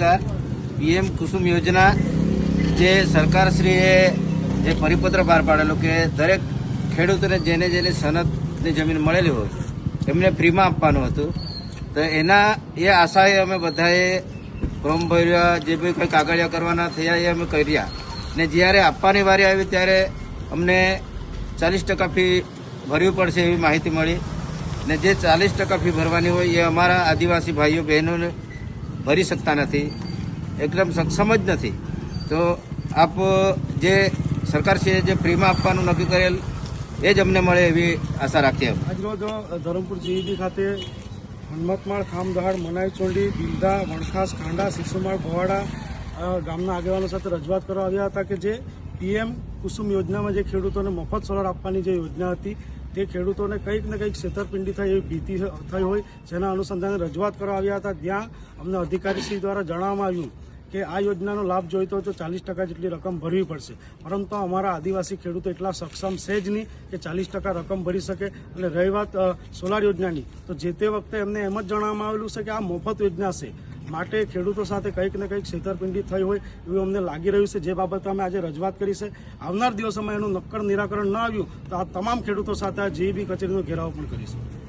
નમસ્કાર. પીએમ કુસુમ યોજના જે સરકારશ્રીએ જે પરિપત્ર બહાર પાડેલો કે દરેક ખેડૂતોને જેને જેને સનદની જમીન મળેલી હોય, એમને ફ્રીમાં આપવાનું હતું. તો એના એ આશાએ અમે બધાએ ફોર્મ ભર્યા, જે બી કંઈ કાગળિયા કરવાના થયા એ અમે કર્યા. ને જ્યારે આપવાની વારી આવી ત્યારે અમને ચાલીસ ટકા ફી ભરવી પડશે એવી માહિતી મળી. ને જે ચાલીસ ટકા ફી ભરવાની હોય એ અમારા આદિવાસી ભાઈઓ બહેનોને ભરી શકતા નથી, એકદમ સક્ષમ જ નથી. તો આપ, જે સરકારશ્રીએ જે ફ્રીમાં આપવાનું નક્કી કરેલ, એ જ અમને મળે એવી આશા રાખીએ આજરોજ ધરમપુર જીઈડી ખાતે હનમતમાળ ખામદહાડ મનાઈ ચોંડી બિલધા વણખાસ, ખાંડા, શિશુમાળ, ભવાડા ગામના આગેવાનો સાથે રજૂઆત કરવા આવ્યા હતા કે જે પીએમ કુસુમ યોજનામાં જે ખેડૂતોને મફત સોલર આપવાની જે યોજના હતી તે ખેડૂતોને કંઈક ને કંઈક છેતરપિંડી થઈ એવી ભીતિ થઈ હોય, જેના અનુસંધાને રજૂઆત કરવા આવ્યા હતા. ત્યાં અમને અધિકારીશ્રી દ્વારા જણાવવામાં આવ્યું કે આ યોજનાનો લાભ જોઈતો હોય તો ચાલીસ ટકા જેટલી રકમ ભરવી પડશે. પરંતુ અમારા આદિવાસી ખેડૂતો એટલા સક્ષમ છે જ નહીં કે ચાલીસ ટકા રકમ ભરી શકે. એટલે રહી વાત સોલાર યોજનાની. તો જે તે વખતે એમને એમ જ જણાવવામાં આવેલું છે કે આ મફત યોજના છે. માટે ખેડૂતો સાથે કંઈક ને કંઈક છેતરપિંડી થઈ હોય એવું અમને લાગી રહ્યું છે. જે બાબતે અમે આજે રજૂઆત કરી છે. આવનાર દિવસોમાં એનું નક્કર નિરાકરણ ન આવ્યું તો આ તમામ ખેડૂતો સાથે આ જીઈબી કચેરીનો ઘેરાવ પણ કરીશું.